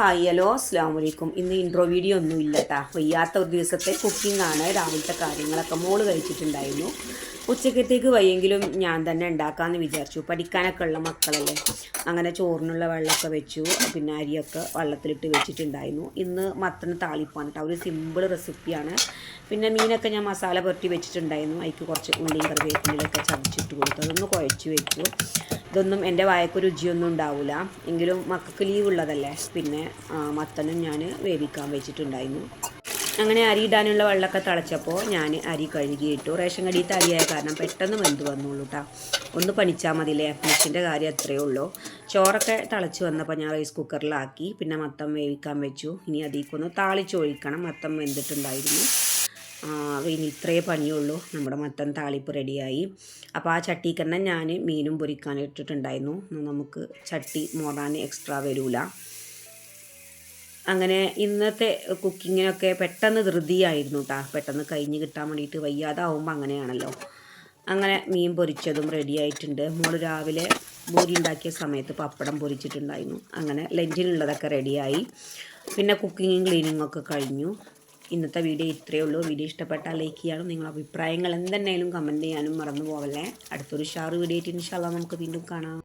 Hi hello അസ്സാം വലൈക്കും ഇന്ന് ഇൻട്രോ വീഡിയോ ഒന്നും ഇല്ല കേട്ടാ വയ്യാത്ത ഒരു ദിവസത്തെ കുക്കിംഗ് ആണ് രാവിലത്തെ കാര്യങ്ങളൊക്കെ മോൾ കഴിച്ചിട്ടുണ്ടായിരുന്നു. ഉച്ചക്കത്തേക്ക് വയ്യെങ്കിലും ഞാൻ തന്നെ ഉണ്ടാക്കാമെന്ന് വിചാരിച്ചു. പഠിക്കാനൊക്കെ ഉള്ള മക്കളല്ലേ. അങ്ങനെ ചോറിനുള്ള വെള്ളമൊക്കെ വെച്ചു. പിന്നെ അരിയൊക്കെ വെള്ളത്തിലിട്ട് വെച്ചിട്ടുണ്ടായിരുന്നു. ഇന്ന് മത്തന് താളിപ്പാണ് കേട്ടോ ഒരു സിമ്പിൾ റെസിപ്പിയാണ് പിന്നെ മീനൊക്കെ ഞാൻ മസാല പുരട്ടി വെച്ചിട്ടുണ്ടായിരുന്നു. അതിക്ക് കുറച്ച് ഉള്ളിയും കറിവേപ്പിലൊക്കെ ചതച്ചിട്ട് കൊടുത്തു. അതൊന്ന് കുഴച്ച് വെച്ചു. ഇതൊന്നും എന്റെ വായക്ക് രുചിയൊന്നും ഉണ്ടാവില്ല എങ്കിലും മക്കൾക്ക് ലീവ് ഉള്ളതല്ലേ. പിന്നെ മത്തനും ഞാൻ വേവിക്കാൻ വെച്ചിട്ടുണ്ടായിരുന്നു. അങ്ങനെ അരി ഇടാനുള്ള വെള്ളമൊക്കെ തിളച്ചപ്പോൾ ഞാൻ അരി കഴുകിയിട്ടു. റേഷൻ കടിയിട്ട് അരിയായ കാരണം പെട്ടെന്ന് വെന്ത് വന്നുള്ളൂ കേട്ടോ ഒന്ന് പണിച്ചാൽ മതിയില്ലേ മിക്സിന്റെ കാര്യം അത്രയേ ഉള്ളൂ. ചോറൊക്കെ തിളച്ച് വന്നപ്പോൾ ഞാൻ റൈസ് കുക്കറിലാക്കി പിന്നെ മത്തം വേവിക്കാൻ വെച്ചു. ഇനി അതിലേക്കൊന്ന് താളിച്ചൊഴിക്കണം മത്തം വെന്തിട്ടുണ്ടായിരുന്നു. ഇനി ഇത്രയേ പണിയുള്ളൂ. നമ്മുടെ മത്തൻ താളിപ്പ് റെഡിയായി. അപ്പോൾ ആ ചട്ടിക്ക് തന്നെ ഞാൻ മീനും പൊരിക്കാൻ ഇട്ടിട്ടുണ്ടായിരുന്നു. നമുക്ക് ചട്ടി മോറാൻ എക്സ്ട്രാ വരൂല. അങ്ങനെ ഇന്നത്തെ കുക്കിങ്ങിനൊക്കെ പെട്ടെന്ന് ധൃതിയായിരുന്നു കേട്ടോ പെട്ടെന്ന് കഴിഞ്ഞ് കിട്ടാൻ വേണ്ടിയിട്ട് വയ്യാതാവുമ്പോൾ അങ്ങനെയാണല്ലോ. അങ്ങനെ മീൻ പൊരിച്ചതും റെഡി ആയിട്ടുണ്ട് മോൾ രാവിലെ ബോരി ഉണ്ടാക്കിയ സമയത്ത് പപ്പടം പൊരിച്ചിട്ടുണ്ടായിരുന്നു. അങ്ങനെ ലഞ്ചിനുള്ളതൊക്കെ റെഡിയായി. പിന്നെ കുക്കിങ്ങും ക്ലീനിങ്ങും ഒക്കെ കഴിഞ്ഞു. ഇന്നത്തെ വീഡിയോ ഇത്രയേ ഉള്ളൂ. വീഡിയോ ഇഷ്ടപ്പെട്ടാൽ ലൈക്ക് ചെയ്യാനും നിങ്ങളുടെ അഭിപ്രായങ്ങൾ എന്തെന്നായാലും കമന്റ് ചെയ്യാനും മറന്നു പോവല്ലേ. അടുത്തൊരു ഷാറ് വീഡിയോ ആയിട്ട് ഇൻഷാല്ല നമുക്ക് വീണ്ടും കാണാം.